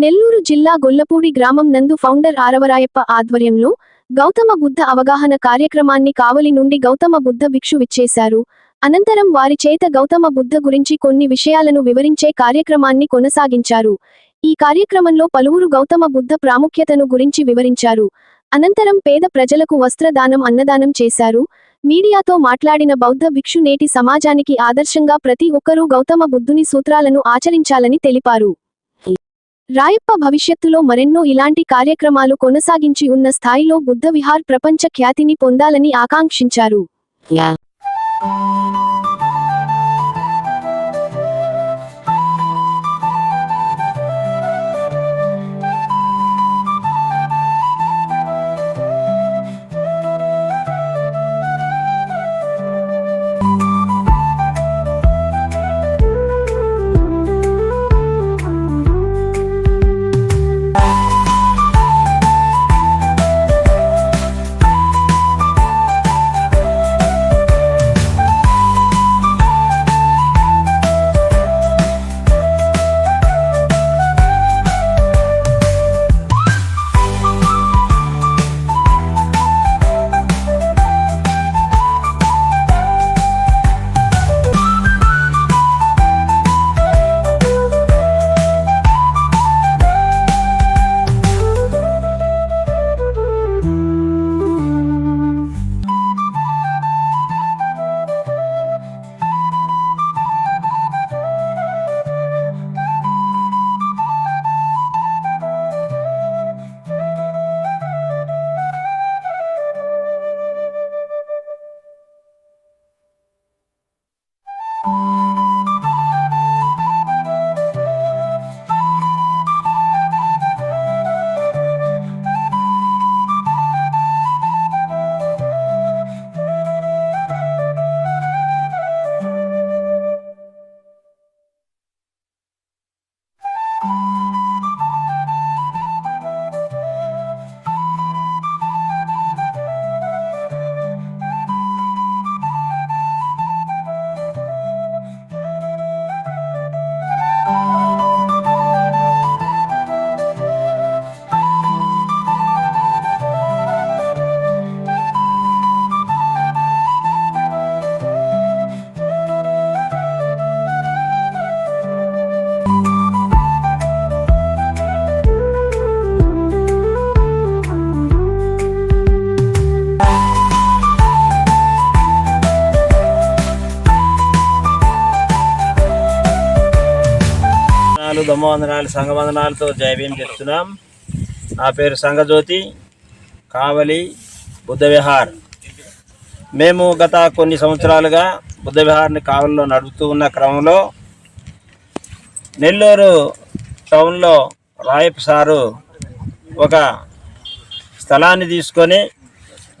నెల్లూరు జిల్లా గొల్లపూడి గ్రామం నందు ఫౌండర్ ఆరవరాయప్ప ఆధ్వర్యంలో గౌతమ బుద్ధ అవగాహన కార్యక్రమాన్ని కావలి నుండి గౌతమ బుద్ధ భిక్షు విచ్చేశారు. అనంతరం వారి చేత గౌతమ బుద్ధ గురించి కొన్ని విషయాలను వివరించే కార్యక్రమాన్ని కొనసాగించారు. ఈ కార్యక్రమంలో పలువురు గౌతమ బుద్ధ ప్రాముఖ్యతను గురించి వివరించారు. అనంతరం పేద ప్రజలకు వస్త్రదానం అన్నదానం చేశారు. మీడియాతో మాట్లాడిన బౌద్ధ భిక్షు నేటి సమాజానికి ఆదర్శంగా ప్రతి ఒక్కరూ గౌతమ బుద్ధుని సూత్రాలను ఆచరించాలని తెలిపారు. రాయప్ప భవిష్యత్తులో మరెన్నో ఇలాంటి కార్యక్రమాలు కొనసాగించి ఉన్న స్థాయిలో బుద్ధ విహార్ ప్రపంచ ఖ్యాతిని పొందాలని ఆకాంక్షించారు. Yeah. వందనాలు సంఘ సంఘవందనాలతో జయభీం చెప్తున్నాం నా పేరు సంఘజ్యోతి కావలి బుద్ధ విహార్ మేము గత కొన్ని సంవత్సరాలుగా బుద్ధ విహార్ని కావలిలో నడుపుతూ ఉన్న క్రమంలో నెల్లూరు టౌన్లో రాయప్ సారు ఒక స్థలాన్ని తీసుకొని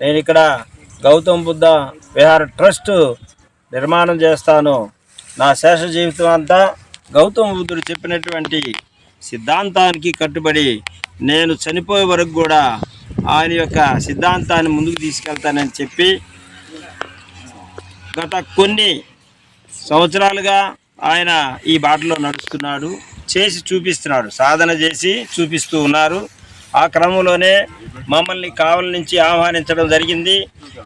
నేను ఇక్కడ గౌతమ్ బుద్ధ విహార్ ట్రస్ట్ నిర్మాణం చేస్తాను నా శేష జీవితం అంతా గౌతమ బుద్ధుడు చెప్పినటువంటి సిద్ధాంతానికి కట్టుబడి నేను చనిపోయే వరకు కూడా ఆయన యొక్క సిద్ధాంతాన్ని ముందుకు తీసుకెళ్తానని చెప్పి గత కొన్ని సంవత్సరాలుగా ఆయన ఈ బాటలో నడుస్తున్నాడు చేసి చూపిస్తున్నాడు సాధన చేసి చూపిస్తూ ఉన్నారు. ఆ క్రమంలోనే మమ్మల్ని కావలి నుంచి ఆహ్వానించడం జరిగింది.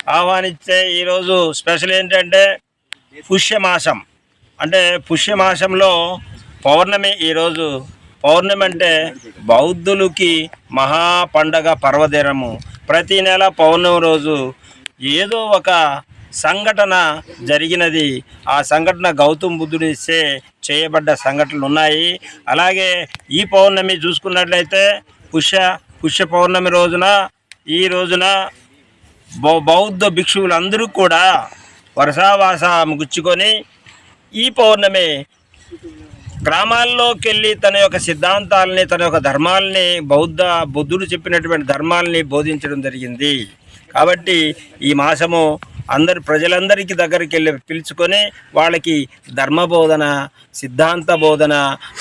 ఆహ్వానిస్తే ఈరోజు స్పెషల్ ఏంటంటే పుష్యమాసం. అంటే పుష్యమాసంలో పౌర్ణమి ఈరోజు. పౌర్ణమి అంటే బౌద్ధులకి మహా పండగ పర్వదినము. ప్రతి నెల పౌర్ణమి రోజు ఏదో ఒక సంఘటన జరిగినది. ఆ సంఘటన గౌతమ్ బుద్ధుడు చేయబడ్డ సంఘటనలు ఉన్నాయి. అలాగే ఈ పౌర్ణమి చూసుకున్నట్లయితే పుష్య పుష్య పౌర్ణమి రోజున ఈ రోజున బౌ- బౌద్ధ భిక్షువులందరూ కూడా వరసావాస ముగుచ్చుకొని ఈ పౌర్ణమి గ్రామాల్లోకి వెళ్ళి తన యొక్క సిద్ధాంతాలని తన యొక్క ధర్మాలని బౌద్ధ బుద్ధుడు చెప్పినటువంటి ధర్మాలని బోధించడం జరిగింది. కాబట్టి ఈ మాసము అందరి ప్రజలందరికీ దగ్గరికి వెళ్ళి పిలుచుకొని వాళ్ళకి ధర్మ బోధన సిద్ధాంత బోధన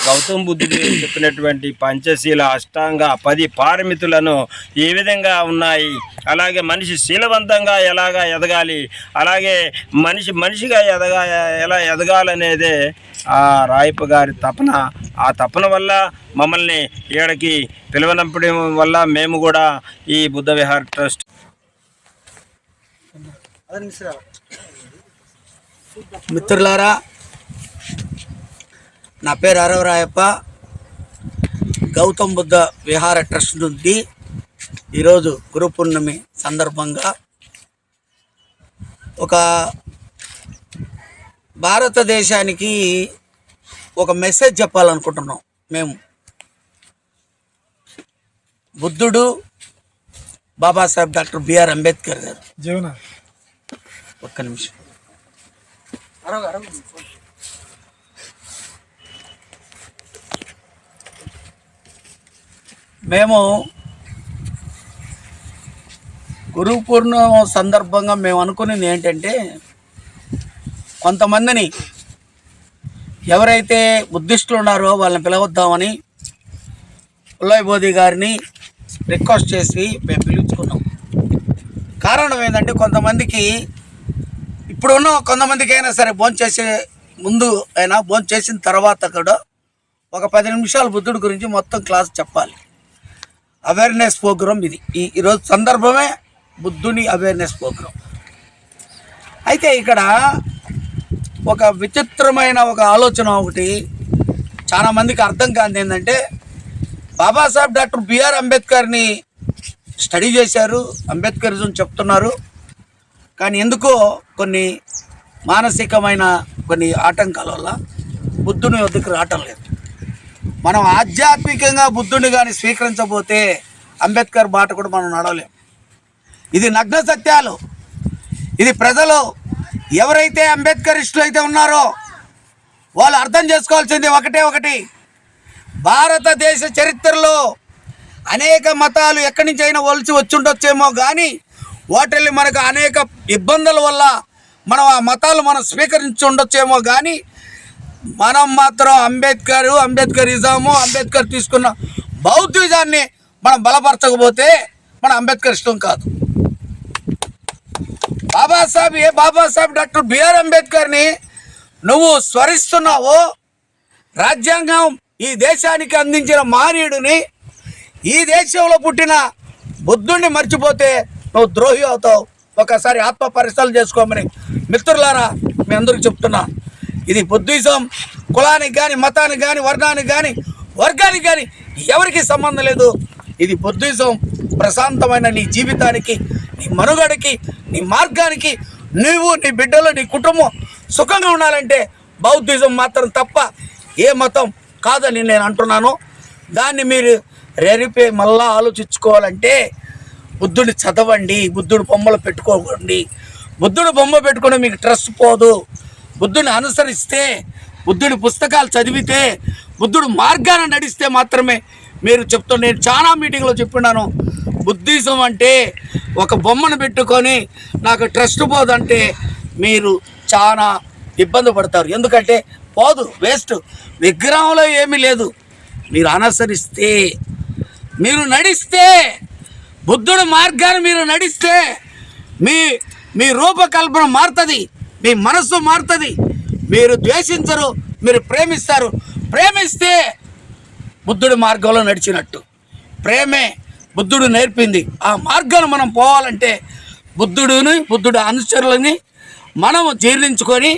గౌతమ్ బుద్ధుడు చెప్పినటువంటి పంచశీల అష్టాంగ పది పారమితులను ఏ విధంగా ఉన్నాయి? అలాగే మనిషి శీలవంతంగా ఎలాగా ఎదగాలి? అలాగే మనిషి మనిషిగా ఎదగా ఎలా ఎదగాలనేదే ఆ రాయప్ప గారి తపన. ఆ తపన వల్ల మమ్మల్ని ఈడకి పిలువనంపడం వల్ల మేము కూడా ఈ బుద్ధ విహార్ ట్రస్ట్ మిత్రులారా నా పేరు అరవరాయప్ప గౌతమ్ బుద్ధ విహార ట్రస్ట్ నుండి ఈరోజు గురు పూర్ణమి సందర్భంగా ఒక భారతదేశానికి ఒక మెసేజ్ చెప్పాలనుకుంటున్నాం మేము. బుద్ధుడు బాబాసాహెబ్ డాక్టర్ బిఆర్ అంబేద్కర్ గారు. జీవన ఒక్క నిమిషం. మేము గురు పూర్ణిమ సందర్భంగా మేము అనుకునేది ఏంటంటే కొంతమందిని ఎవరైతే బుద్ధిస్టులు ఉన్నారో వాళ్ళని పిలవద్దామని పుల్లయ్య బోధి గారిని రిక్వెస్ట్ చేసి మేము పిలుచుకున్నాం. కారణం ఏంటంటే కొంతమందికి ఇప్పుడున్న కొంతమందికి అయినా సరే భోంచేసే ముందు అయినా భోంచేసిన తర్వాత కూడా ఒక పది నిమిషాలు బుద్ధుడి గురించి మొత్తం క్లాస్ చెప్పాలి. అవేర్నెస్ ప్రోగ్రామ్ ఇది. ఈ ఈరోజు సందర్భమే బుద్ధుని అవేర్నెస్ ప్రోగ్రామ్ అయితే ఇక్కడ ఒక విచిత్రమైన ఒక ఆలోచన ఒకటి చాలా మందికి అర్థం కాదు ఏంటంటే బాబాసాహెబ్ డాక్టర్ బిఆర్ అంబేద్కర్ని స్టడీ చేశారు. అంబేద్కరిజం చెప్తున్నారు. కానీ ఎందుకో కొన్ని మానసికమైన కొన్ని ఆటంకాల వల్ల బుద్ధుని వద్దకు రావటం లేదు. మనం ఆధ్యాత్మికంగా బుద్ధుని కానీ స్వీకరించబోతే అంబేద్కర్ బాట కూడా మనం నడవలేం. ఇది నగ్న సత్యాలు. ఇది ప్రజలు ఎవరైతే అంబేద్కర్ ఇష్టలు అయితే ఉన్నారో వాళ్ళు అర్థం చేసుకోవాల్సింది ఒకటే ఒకటి. భారతదేశ చరిత్రలో అనేక మతాలు ఎక్కడి నుంచి అయినా వలసి వచ్చి ఉండొచ్చేమో కానీ వాటిల్ని మనకు అనేక ఇబ్బందుల వల్ల మనం ఆ మతాలు మనం స్వీకరించి ఉండొచ్చేమో కానీ మనం మాత్రం అంబేద్కర్ అంబేద్కరిజము అంబేద్కర్ తీసుకున్న బౌద్ధిజాన్ని మనం బలపరచకపోతే మన అంబేద్కర్ ఇష్టం కాదు. బాబాసాహెబ్ ఏ బాబాసాహెబ్ డాక్టర్ బిఆర్ అంబేద్కర్ని నువ్వు స్మరిస్తున్నావు రాజ్యాంగం ఈ దేశానికి అందించిన మానవుడిని ఈ దేశంలో పుట్టిన బుద్ధుణ్ణి మర్చిపోతే నువ్వు ద్రోహి అవుతావు. ఒకసారి ఆత్మ పరిశీలన చేసుకోమని. మిత్రులారా మీ అందరికి చెప్తున్నా. ఇది బుద్ధిజం కులానికి కానీ మతానికి కానీ వర్ణానికి కానీ వర్గానికి కానీ ఎవరికి సంబంధం లేదు. ఇది బుద్ధిజం ప్రశాంతమైన నీ జీవితానికి నీ మనుగడకి నీ మార్గానికి నువ్వు నీ బిడ్డలు నీ కుటుంబం సుఖంగా ఉండాలంటే బౌద్ధిజం మాత్రం తప్ప ఏ మతం కాదని నేను అంటున్నాను. దాన్ని మీరు రేరిపే మళ్ళా ఆలోచించుకోవాలంటే బుద్ధుడు చదవండి బుద్ధుడు బొమ్మలు పెట్టుకోకండి. బుద్ధుడు బొమ్మ పెట్టుకుని మీకు ట్రస్ట్ పోదు. బుద్ధుని అనుసరిస్తే బుద్ధుడి పుస్తకాలు చదివితే బుద్ధుడు మార్గాన్ని నడిస్తే మాత్రమే మీరు చెప్తూ నేను చాలా మీటింగ్లో చెప్పున్నాను బుద్ధిజం అంటే ఒక బొమ్మను పెట్టుకొని నాకు ట్రస్ట్ పోదంటే మీరు చాలా ఇబ్బంది పడతారు. ఎందుకంటే పోదు వేస్ట్ విగ్రహంలో ఏమీ లేదు. మీరు అనుసరిస్తే మీరు నడిస్తే బుద్ధుడు మార్గాన్ని మీరు నడిస్తే మీ మీ రూపకల్పన మారుతుంది మీ మనస్సు మారుతుంది. మీరు ద్వేషించరు మీరు ప్రేమిస్తారు. ప్రేమిస్తే బుద్ధుడి మార్గంలో నడిచినట్టు. ప్రేమే బుద్ధుడు నేర్పింది. ఆ మార్గాన్ని మనం పోవాలంటే బుద్ధుడిని బుద్ధుడు అనుచరులని మనం జీర్ణించుకొని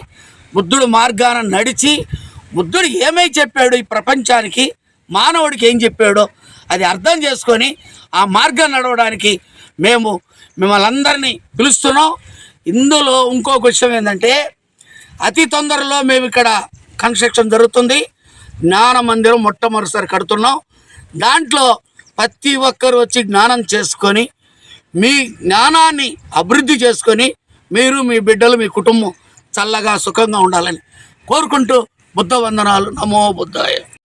బుద్ధుడు మార్గాన నడిచి బుద్ధుడు ఏమై చెప్పాడు ఈ ప్రపంచానికి? మానవుడికి ఏం చెప్పాడో అది అర్థం చేసుకొని ఆ మార్గం నడవడానికి మేము మిమ్మల్ని అందరినీ పిలుస్తున్నాం. ఇందులో ఇంకొక విషయం ఏంటంటే అతి తొందరలో మేము ఇక్కడ కన్స్ట్రక్షన్ జరుగుతుంది. జ్ఞాన మందిరం మొట్టమొదటిసారి కడుతున్నాం. దాంట్లో ప్రతి ఒక్కరు వచ్చి జ్ఞానం చేసుకొని మీ జ్ఞానాన్ని అభివృద్ధి చేసుకొని మీరు మీ బిడ్డలు మీ కుటుంబం చల్లగా సుఖంగా ఉండాలని కోరుకుంటూ బుద్ధ వందనాలు. నమో బుద్ధాయ.